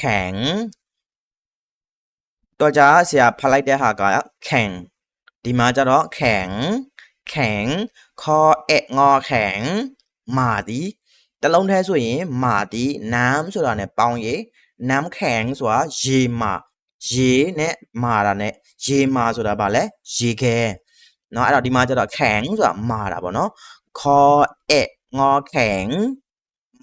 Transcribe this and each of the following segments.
ข็งตัวจ้าเสียพลายเดหากาแข็งဒီမှာကြတော့แข็งแข็งคอเอะงอแข็งမာသည်တလုံးထဲဆိုရင်မာသည်น้ำဆိုတာ ਨੇ ပေါင်းရေးน้ำแข็งဆိုတာရေမာရေနဲ့မာတာ ਨੇ ရေမာဆိုတာဗာလဲရေခဲเนาะအဲ့တော့ဒီမှာကျတော့แข็งဆိုတာမာတာပေါ့နော်คอเอะงอแข็ง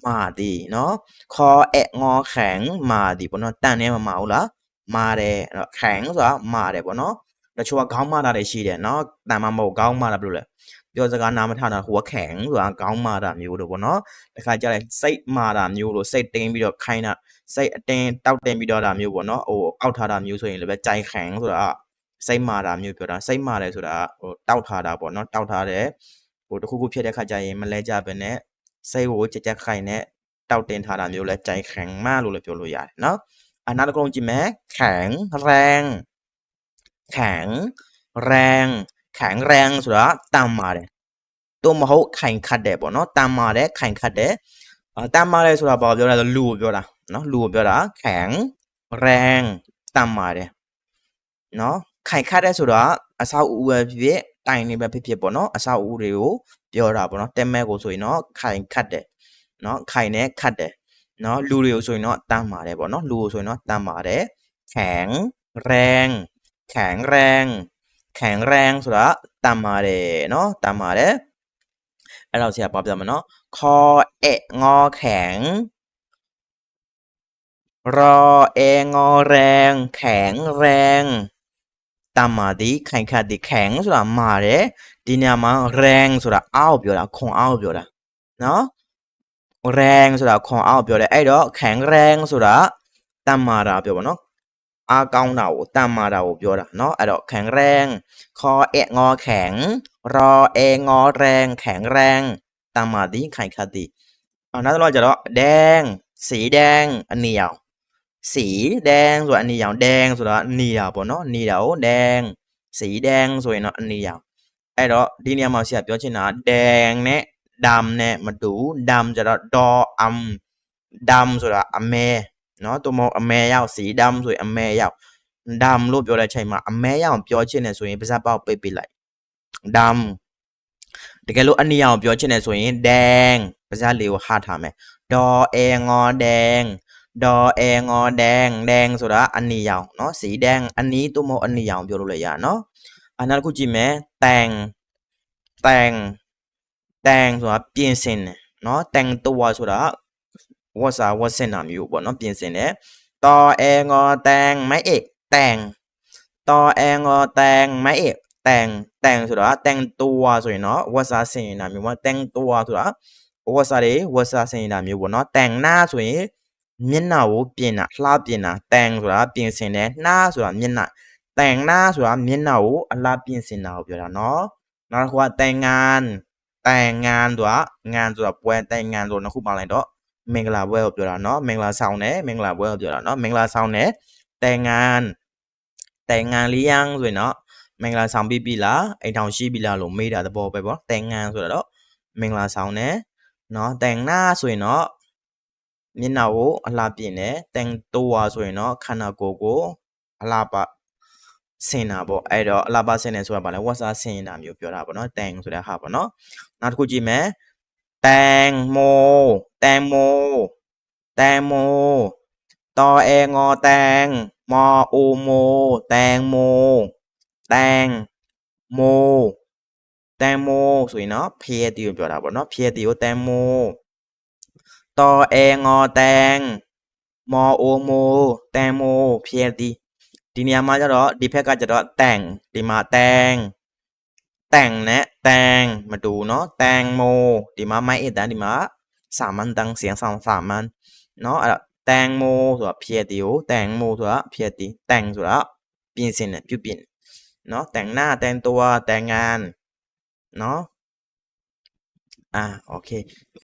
မာတီနော်ခေါ်အငေါ်ခံမာတီပေါ့နော်တန်နဲ့မမာဘူးလားမာတယ်အဲ့တော့ခံဆိုတာမာတယ်ပေါ့နော်တချို့ကခေါင်းမာတာတွေရှိတယ်နော်တန်မမဟုတ်ခေါင်းမာတာဘယ်လိုလဲပြောစကားနာမထတာဟိုကခံဆိုတာခေါင်းမာတာမျိုးတို့ပေါ့နော်တခါကြတယ်စိတ်မာတာမျိုးတို့စိတ်တင်းပြီးတော့ခိုင်းတာစိတ်အတင်းတောက်တင်းပြီးတော့တာမျိုးပေါ့နော်ဟိုအောက်ထားတာမျိုးဆိုရင်လည်းပဲကြိုင်ခံဆိုတာစိတ်မာတာမျိုးပြောတာစိတ်မာတယ်ဆိုတာဟိုတောက်ထားတာပေါ့နော်တောက်ထားတယ်ဟိုတခုခုဖြစ်တဲ့ခါကျရင်မလဲကြပဲနဲ့ စိတ်ကိုကြက်ကြက်ခိုင်နဲ့တောက်တင်ထားတာမျိုးလဲကြိုင်แข็งမလို့လည်းပြောလို့ရတယ်เนาะအနောက်တစ်ခုလုံးကြည့်မယ်แข็งแรงแข็งแรงแข็งแรงဆိုတာတန်ပါတယ်တို့မဟုတ်ခိုင်ခတ်တယ်ပေါ့နော်တန်ပါတယ်ခိုင်ခတ်တယ်အာတန်ပါတယ်ဆိုတာဘာပြောလဲဆိုလူကိုပြောတာနော်လူကိုပြောတာแข็งแรงတန်ပါတယ်နော်ခိုင်ခတ်တယ်ဆိုတာအဆောက်အဦပဲဖြစ်ဖြစ် တိုင်နေပဲဖြစ်ဖြစ်ပေါ့နော်အဆောက်အဦတွေကိုပြောတာပေါ့နော်တက်မဲ့ကိုဆိုရင်တော့ခိုင်ခတ်တယ်နော်ခိုင်နဲ့ခတ်တယ်နော်လူတွေကိုဆိုရင်တော့တန်ပါတယ်ပေါ့နော်လူကိုဆိုရင်တော့တန်ပါတယ်แข็งแรงแข็งแรง แข็งแรงဆိုတာတန်ပါတယ်เนาะတန်ပါတယ်အဲ့တော့ဆရာပြောပြမယ်เนาะคอเอะงอแข็ง รอเองอแรง แข็งแรง တန်ပါသည်ခိုင်ခတ်သည်แข็งဆိုတာမာတယ်ဒီနေရာမှာ แรงဆိုတာအောက်ပြောတာခွန်အောက်ပြောတာเนาะแรงဆိုတာခွန်အောက်ပြောတယ်အဲ့တော့แข็งแรงဆိုတာတန်မာတာပြောပါเนาะအားကောင်းတာကိုတန်မာတာကိုပြောတာเนาะအဲ့တော့แข็งแรงคอเอะงอแข็ง รอเองอแรง แข็งแรงတန်မာသည်ခိုင်ခတ်သည်အော်နောက်တစ်လုံးကျတော့แดง สีแดงအနီရောင် สีแดงဆိုတာအနီရောင်แดงဆိုတာနီတာပေါ့နော်နီတာကိုแดงสีแดงဆိုရင်တော့အနီရောင်အဲ့တော့ဒီနေရာမှာဆရာပြောချင်တာแดงနဲ့ดำနဲ့မတူดำကျတော့ဒေါ်အမ်ดำဆိုတာအမဲနော်တူမဟုတ်အမဲရောက်สีดำဆိုရင်အမဲရောက်ดำလို့ပြောတဲ့အချိန်မှာအမဲရောက်ပြောချင်တယ်ဆိုရင်ပါဇက်ပေါက်ပိတ်ပိတ်လိုက်ดำတကယ်လို့အနီရောင်ပြောချင်တယ်ဆိုရင်แดงပါဇက်လေးကိုဟာထားမယ်ဒေါ်เอง ဒအငေါ်ဒန်ဒန်ဆိုတာအနီရောင်နော်စီဒန်အနီသို့မဟုတ်အနီရောင်ပြောလို့လည်းရနော်အနောက်တစ်ခုကြည့်မယ်တန်တန်တန်ဆိုတာပြင်ဆင်တယ်နော်တန်တော့ဆိုတာဝတ်စာဝတ်စင်တာမျိုးပေါ့နော်ပြင်ဆင်တယ်တောအငေါ်တန်မဲအေတန်တောအငေါ်တန်မဲအေတန်တန်ဆိုတာတန်တော့ဆိုရင်နော်ဝတ်စာဆင်ရင်တာမျိုးပေါ့တန်တော့ဆိုတာဝတ်စာတွေဝတ်စာဆင်ရင်တာမျိုးပေါ့နော်တန်နာဆိုရင် မျက်နှာကိုပြင်တာလှပြင်တာတန်ဆိုတာပြင်ဆင်တယ်နှာဆိုတာမျက်နှာတန်နှာဆိုတာမျက်နှာကိုအလှပြင်ဆင်တာကိုပြောတာနော်နောက်တစ်ခုကတန်ငန်တန်ငန်ဆိုတာငန်ဆိုတာပွဲတန်ငန်ဆိုတာနှစ်ခုပေါင်းလိုက်တော့မင်္ဂလာပွဲကိုပြောတာနော်မင်္ဂလာဆောင်တယ်မင်္ဂလာပွဲကိုပြောတာနော်မင်္ဂလာဆောင်တယ်တန်ငန်တန်ငန်လေးယန်းဆိုရင်တော့မင်္ဂလာဆောင်ပြီးပြီလားအိမ်ထောင်ရှိပြီလားလို့မေးတာသဘောပဲပေါ့တန်ငန်ဆိုတော့မင်္ဂလာဆောင်တယ်နော်တန်နာဆိုရင်တော့ မျက်နှာကိုအလှပြင်တယ်တန်တိုဝါဆိုရင်တော့ခန္ဓာကိုယ်ကိုအလှပဆင်တာပေါ့အဲ့တော့အလှပဆင်တယ်ဆိုတာဗာလဲဝါစာဆင်တာမျိုးပြောတာပေါ့နော်တန်ဆိုတဲ့ဟာပေါ့နော်နောက်တစ်ခုကြည့်မယ်တန်မိုတန်မိုတန်မိုတောအငောတန်မောအိုမိုတန်မိုတန်မိုတန်မိုဆိုရင်နော်ဖျက်တီကိုပြောတာပေါ့နော်ဖျက်တီကိုတန်မို ตอแองอแตง มอโอโม แตงโม เพียดีดีเนียมาจะรอดีเพกาจะรอแต่งดีมาแตง แต่งนะแตง มาดูเนาะ แตงโม ดีมาไม่เอ็ดนะดีมาสามันตังเสียงสามสามัน เนาะแตงโมถั่วเพียดิวแตงโมถั่วเพียดีแต่งถั่วปีนเสินเนี่ยพิวปินเนาะแต่งหน้าแต่งตัวแต่งงาน เนาะอ่าโอเค